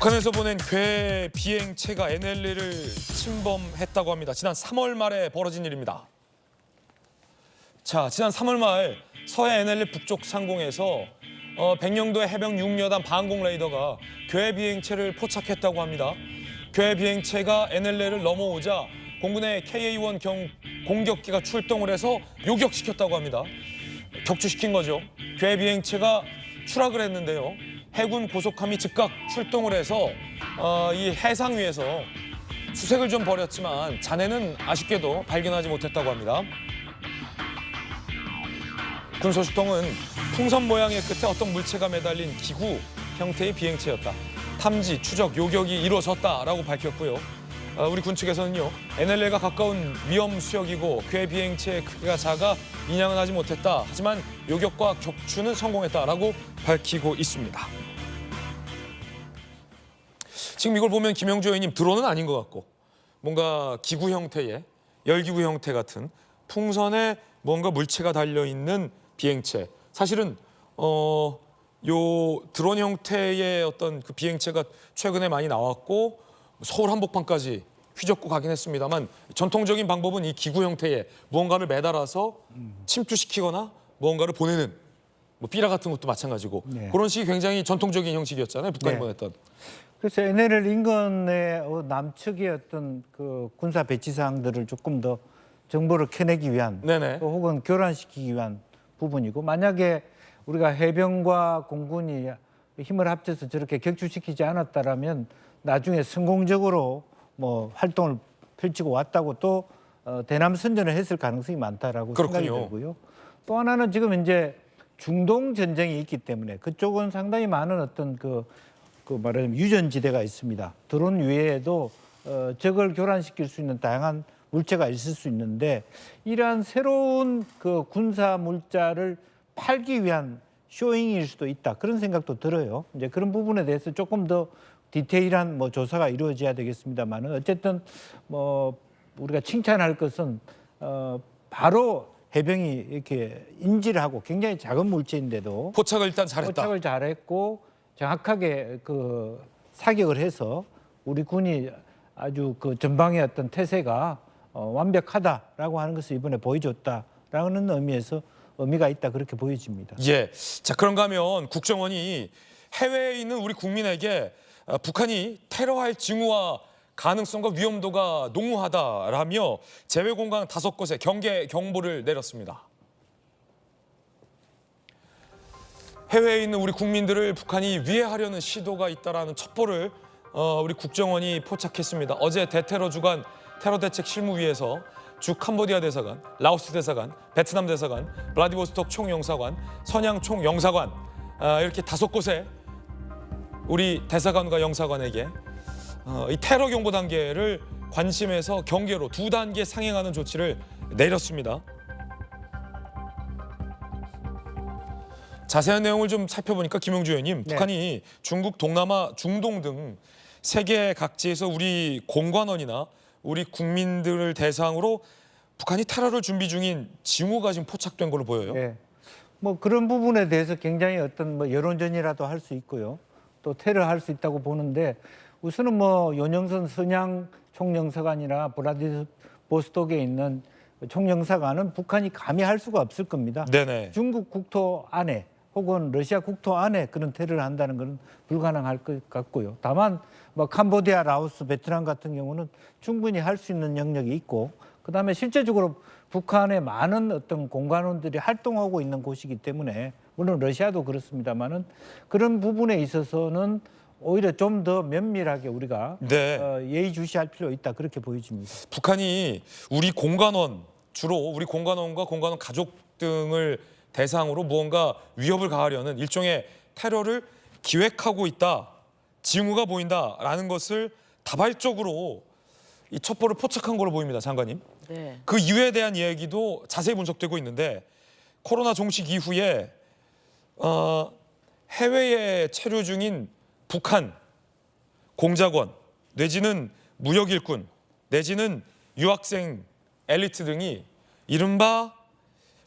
북한에서 보낸 괴 비행체가 NLL을 침범했다고 합니다. 지난 3월 말에 벌어진 일입니다. 자, 지난 3월 말 서해 NLL 북쪽 상공에서 어, 백령도의 해병 6여단 방공 레이더가 괴 비행체를 포착했다고 합니다. 괴 비행체가 NLL을 넘어오자 공군의 KA-1 경 공격기가 출동을 해서 요격시켰다고 합니다. 격추시킨 거죠. 괴 비행체가 추락을 했는데요. 해군 고속함이 즉각 출동을 해서 어, 이 해상 위에서 수색을 좀 벌였지만 잔해는 아쉽게도 발견하지 못했다고 합니다. 군 소식통은 풍선 모양의 끝에 어떤 물체가 매달린 기구 형태의 비행체였다. 탐지, 추적, 요격이 이루어졌다라고 밝혔고요. 어, 우리 군 측에서는요, NLL과 가까운 위험 수역이고 괴 비행체의 크기가 작아 인양은 하지 못했다. 하지만 요격과 격추는 성공했다라고 밝히고 있습니다. 지금 이걸 보면 김영주 의원님 드론은 아닌 것 같고 뭔가 기구 형태의 열기구 형태 같은 풍선에 뭔가 물체가 달려 있는 비행체. 사실은 어, 요 드론 형태의 어떤 그 비행체가 최근에 많이 나왔고 서울 한복판까지 휘젓고 가긴 했습니다만 전통적인 방법은 이 기구 형태의 무언가를 매달아서 침투시키거나 무언가를 보내는 뭐 삐라 같은 것도 마찬가지고 네. 그런 식이 굉장히 전통적인 형식이었잖아요 북한이 네. 보냈던 그래서 NLL 인근의 어, 남측의 어떤 그 군사 배치 사항들을 조금 더 정보를 캐내기 위한 네네 또 혹은 교란시키기 위한 부분이고 만약에 우리가 해병과 공군이 힘을 합쳐서 저렇게 격추시키지 않았다라면 나중에 성공적으로 뭐 활동을 펼치고 왔다고 또 어, 대남 선전을 했을 가능성이 많다라고 생각이 그렇군요. 들고요. 또 하나는 지금 이제 중동 전쟁이 있기 때문에 그쪽은 상당히 많은 어떤 그, 그 말하자면 유전지대가 있습니다. 드론 외에도 어, 적을 교란시킬 수 있는 다양한 물체가 있을 수 있는데 이러한 새로운 그 군사 물자를 팔기 위한 쇼잉일 수도 있다 그런 생각도 들어요. 이제 그런 부분에 대해서 조금 더 디테일한 뭐 조사가 이루어져야 되겠습니다만은 어쨌든 뭐 우리가 칭찬할 것은 어 바로 해병이 이렇게 인지를 하고 굉장히 작은 물체인데도 포착을 일단 잘했다. 포착을 잘했고 정확하게 그 사격을 해서 우리 군이 아주 그 전방의 어떤 태세가 어, 완벽하다라고 하는 것을 이번에 보여줬다라는 의미에서 의미가 있다 그렇게 보여집니다. 예. 자, 그런가 하면 국정원이 해외에 있는 우리 국민에게 어, 북한이 테러할 징후와 가능성과 위험도가 농후하다라며 제외 공간 다섯 곳에 경계 경보를 내렸습니다. 해외에 있는 우리 국민들을 북한이 위해하려는 시도가 있다라는 첩보를 어, 우리 국정원이 포착했습니다. 어제 대테러 주간 테러 대책 실무위에서 주 캄보디아 대사관, 라오스 대사관, 베트남 대사관, 블라디보스톡 총영사관, 선양 총영사관 아, 이렇게 다섯 곳에 우리 대사관과 영사관에게 어, 이 테러 경보 단계를 관심에서 경계로 두 단계 상행하는 조치를 내렸습니다. 자세한 내용을 좀 살펴보니까 김용주 의원님, 네. 북한이 중국, 동남아, 중동 등 세계 각지에서 우리 공관원이나 우리 국민들을 대상으로 북한이 테러를 준비 중인 징후가 지금 포착된 걸로 보여요. 예. 뭐 그런 부분에 대해서 굉장히 어떤 뭐 여론전이라도 할 수 있고요. 또 테러 할 수 있다고 보는데 우선은 뭐 윤영선 선양 총영사관이나 브라디보스톡에 있는 총영사관은 북한이 감히 할 수가 없을 겁니다. 네네. 중국 국토 안에 혹은 러시아 국토 안에 그런 테러를 한다는 것은 불가능할 것 같고요. 다만 뭐 캄보디아, 라오스, 베트남 같은 경우는 충분히 할 수 있는 영역이 있고 그다음에 실제적으로 북한의 많은 어떤 공간원들이 활동하고 있는 곳이기 때문에 물론 러시아도 그렇습니다만은 그런 부분에 있어서는 오히려 좀 더 면밀하게 우리가 네. 어, 예의주시할 필요 있다 그렇게 보여집니다. 북한이 우리 공관원 주로 우리 공관원과 공관원 가족 등을 대상으로 무언가 위협을 가하려는 일종의 테러를 기획하고 있다, 징후가 보인다라는 것을 다발적으로 이 첩보를 포착한 걸로 보입니다, 장관님. 네. 그 이유에 대한 이야기도 자세히 분석되고 있는데 코로나 종식 이후에 어, 해외에 체류 중인 북한 공작원 내지는 무역 일꾼 내지는 유학생 엘리트 등이 이른바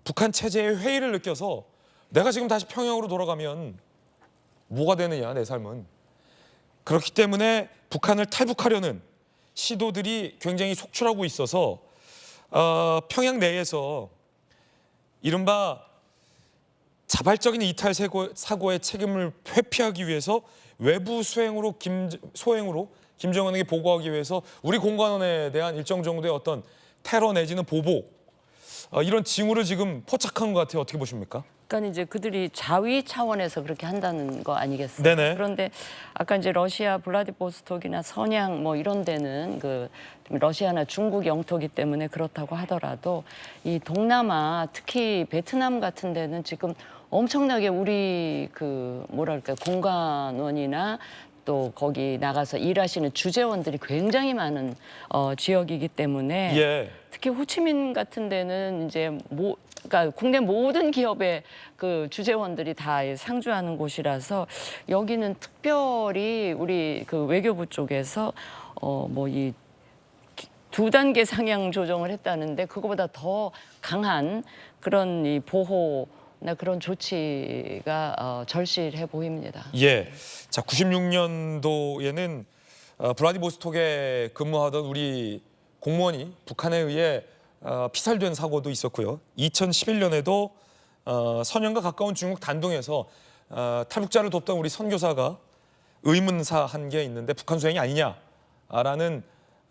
북한 체제의 회의를 느껴서 내가 지금 다시 평양으로 돌아가면 뭐가 되느냐 내 삶은. 그렇기 때문에 북한을 탈북하려는 시도들이 굉장히 속출하고 있어서 어, 평양 내에서 이른바 자발적인 이탈 사고, 사고 의 책임을 회피하기 위해서 외부 수행으로 김 소행으로 김정은에게 보고하기 위해서 우리 공관원에 대한 일정 정도의 어떤 테러 내지는 보복 어, 이런 징후를 지금 포착한 것 같아요. 어떻게 보십니까? 그러니까 이제 그들이 자위 차원에서 그렇게 한다는 거 아니겠어요? 네네. 그런데 아까 이제 러시아 블라디보스톡이나 선양 뭐 이런 데는 그 러시아나 중국 영토기 때문에 그렇다고 하더라도 이 동남아 특히 베트남 같은 데는 지금 엄청나게 우리 그 뭐랄까 공관원이나 또 거기 나가서 일하시는 주재원들이 굉장히 많은 어, 지역이기 때문에 예. 특히 호치민 같은 데는 이제 모 그러니까 국내 모든 기업의 그 주재원들이 다 상주하는 곳이라서 여기는 특별히 우리 그 외교부 쪽에서 어뭐이 두 단계 상향 조정을 했다는데 그거보다 더 강한 그런 이 보호나 그런 조치가 어, 절실해 보입니다. 예. 자, 96년도에는 어, 블라디보스톡에 근무하던 우리 공무원이 북한에 의해 어, 피살된 사고도 있었고요. 2011년에도 어, 선영과 가까운 중국 단동에서 어, 탈북자를 돕던 우리 선교사가 의문사 한 게 있는데 북한 수행이 아니냐라는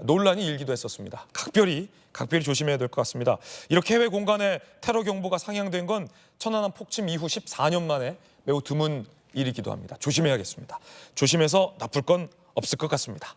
논란이 일기도 했었습니다. 각별히 각별히 조심해야 될 것 같습니다. 이렇게 해외 공간에 테러 경보가 상향된 건 천안함 폭침 이후 14년 만에 매우 드문 일이기도 합니다. 조심해야겠습니다. 조심해서 나쁠 건 없을 것 같습니다.